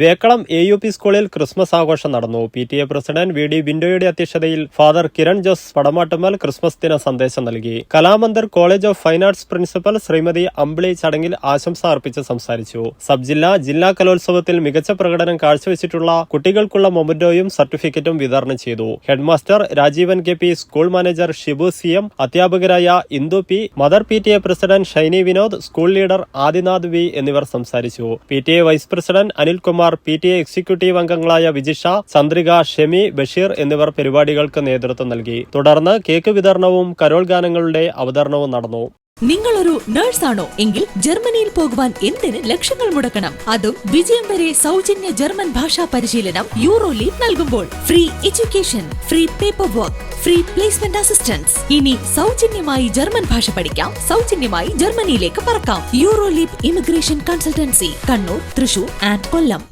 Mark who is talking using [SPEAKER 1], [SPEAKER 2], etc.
[SPEAKER 1] Vekkalam A U P സ്കൂളിൽ Christmas ആഘോഷം നടന്നു. P T A president V D ബിൻഡോയുടെ അധ്യക്ഷതയിൽ ഫാദർ കിരൺ ജോസ് പടമാട്ടുമൽ ക്രിസ്മസ് ദിന സന്ദേശം നൽകി. Kalamandir college of fine arts principal Srimathi Ambili ചടങ്ങിൽ ആശംസ അർപ്പിച്ച് സംസാരിച്ചു. സബ് ജില്ലാ ജില്ലാ കലോത്സവത്തിൽ മികച്ച പ്രകടനം കാഴ്ചവെച്ചിട്ടുള്ള കുട്ടികൾക്കുള്ള മൊമന്റോയും സർട്ടിഫിക്കറ്റും വിതരണം ചെയ്തു. Headmaster Rajeevan K P school manager Shibu C M അധ്യാപകരായ Indu P mother P T A president Shiny Vinod school leader Adinath V എന്നിവർ സംസാരിച്ചു. P T A vice president Anilkumar P T A executive അംഗങ്ങളായ വിജിഷ ചന്ദ്രിക ഷെമി ബഷീർ എന്നിവർ പരിപാടികൾക്ക് നേതൃത്വം നൽകി. തുടർന്ന് cake വിതരണവും കരോൾ ഗാനങ്ങളുടെ അവതരണവും നടന്നു.
[SPEAKER 2] നിങ്ങളൊരു നേഴ്സാണോ? എങ്കിൽ ജർമ്മനിയിൽ പോകുവാൻ എന്തിന് ലക്ഷങ്ങൾ മുടക്കണം? അതും വിജയം വരെ സൗജന്യ ജർമ്മൻ ഭാഷാ പരിശീലനം യൂറോ ലീഗ് നൽകുമ്പോൾ. Free education free paper work free placement assistance ഇനി സൗജന്യമായി ജർമ്മൻ ഭാഷ പഠിക്കാം. സൗജന്യമായി ജർമ്മനിയിലേക്ക് പറക്കാം. Euro leap immigration consultancy Kannur Thrissur and Kollam.